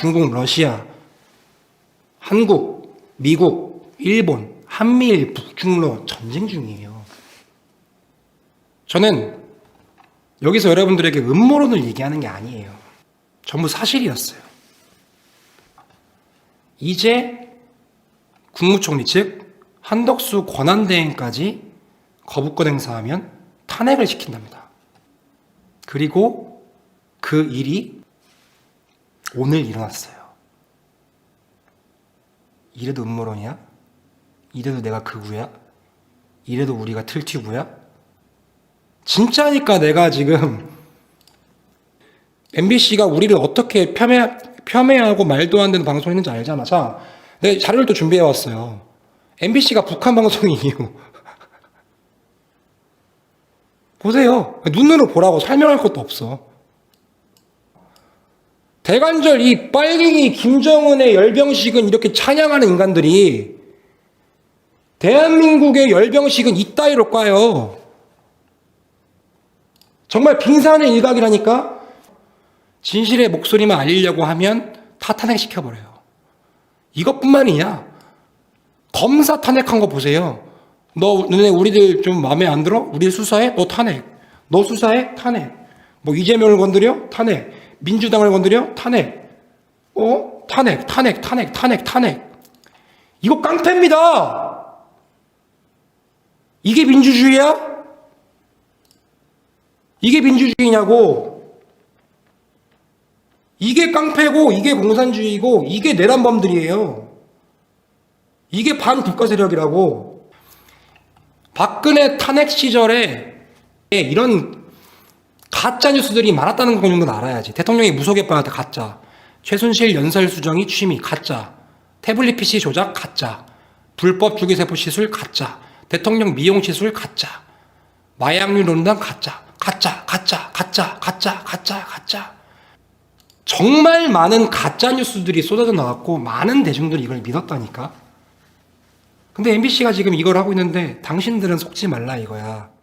중국, 러시아, 한국, 미국, 일본, 한미일, 북중러 전쟁 중이에요. 저는 여기서 여러분들에게 음모론을 얘기하는 게 아니에요. 전부 사실이었어요. 이제 국무총리 즉 한덕수 권한대행까지 거부권 행사하면 탄핵을 시킨답니다. 그리고 그 일이 오늘 일어났어요. 이래도 음모론이야? 이래도 내가 극우야? 이래도 우리가 틀튜브야? 진짜니까 내가 지금 MBC가 우리를 어떻게 폄훼, 폄훼하고 말도 안 되는 방송했는지 알자마자 내가 자료를 또 준비해 왔어요. MBC가 북한 방송이에요. 보세요. 눈으로 보라고 설명할 것도 없어. 대관절 이 빨갱이 김정은의 열병식은 이렇게 찬양하는 인간들이 대한민국의 열병식은 이따위로 까요. 정말 빙산의 일각이라니까 진실의 목소리만 알리려고 하면 다 탄핵시켜버려요. 이것뿐만이야. 검사 탄핵한 거 보세요. 너 너네 우리들 좀 마음에 안 들어? 우리 수사해? 너 탄핵. 너 수사해? 탄핵. 뭐 이재명을 건드려? 탄핵. 민주당을 건드려? 탄핵. 어? 탄핵, 탄핵, 탄핵, 탄핵, 탄핵. 이거 깡패입니다. 이게 민주주의야? 이게 민주주의냐고. 이게 깡패고, 이게 공산주의고, 이게 내란범들이에요. 이게 반국가 세력이라고. 박근혜 탄핵 시절에 이런 가짜 뉴스들이 많았다는 거 정도는 알아야지. 대통령이 무속에 빠졌다 가짜. 최순실 연설 수정이 취미 가짜. 태블릿 PC 조작 가짜. 불법 주기세포 시술 가짜. 대통령 미용 시술 가짜. 마약류 논란 가짜. 가짜, 가짜, 가짜, 가짜, 가짜, 가짜. 정말 많은 가짜 뉴스들이 쏟아져 나왔고 많은 대중들이 이걸 믿었다니까. 근데 MBC가 지금 이걸 하고 있는데 당신들은 속지 말라 이거야.